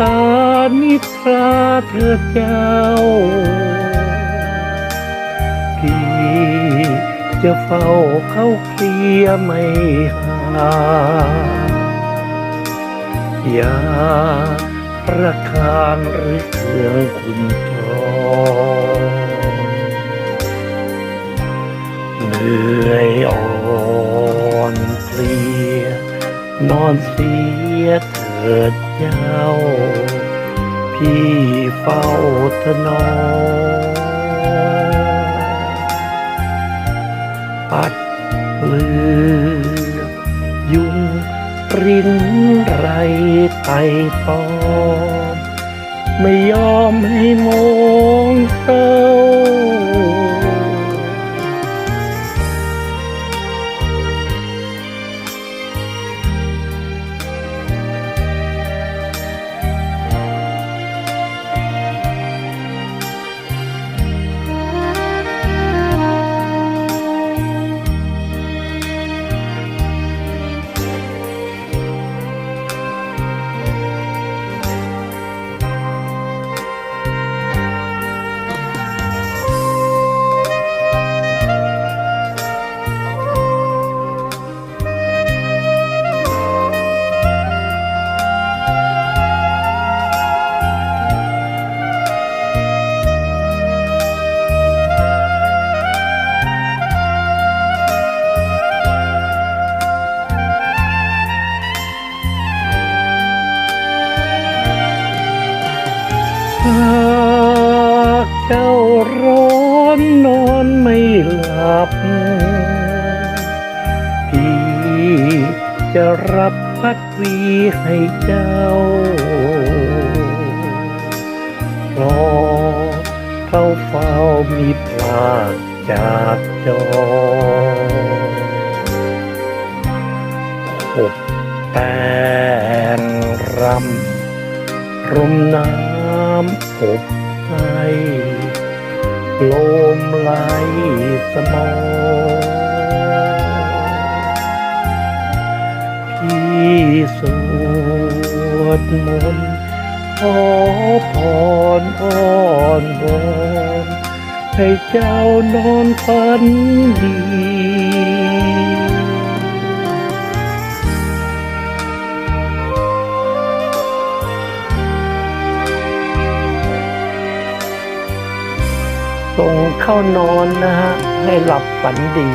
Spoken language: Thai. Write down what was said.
ตานิทราเธอเจ้า พี่จะเฝ้าเข้าเคลียไม่ห่างอย่าประคานหรือเครื่องคุณทองเหนื่อยอ่อนเพลียนอนเสียเถิดเจ้า พี่เฝ้าถนอมปัดเลือ ยุงรินไรไตปอมไม่ยอมให้มองเศร้าหากเจ้าร้อนนอนไม่หลับ พี่จะรับพัดวีให้เจ้าราะเขาเฝ้ามีพลาจากจอหกแป้งรำรมน้ำ อบไอลมไหลสมองพี่สวดมนต์ขอพรอ้อนวอนให้เจ้านอนฝันดี ส่งเข้านอนนะฮะ ให้หลับฝันดี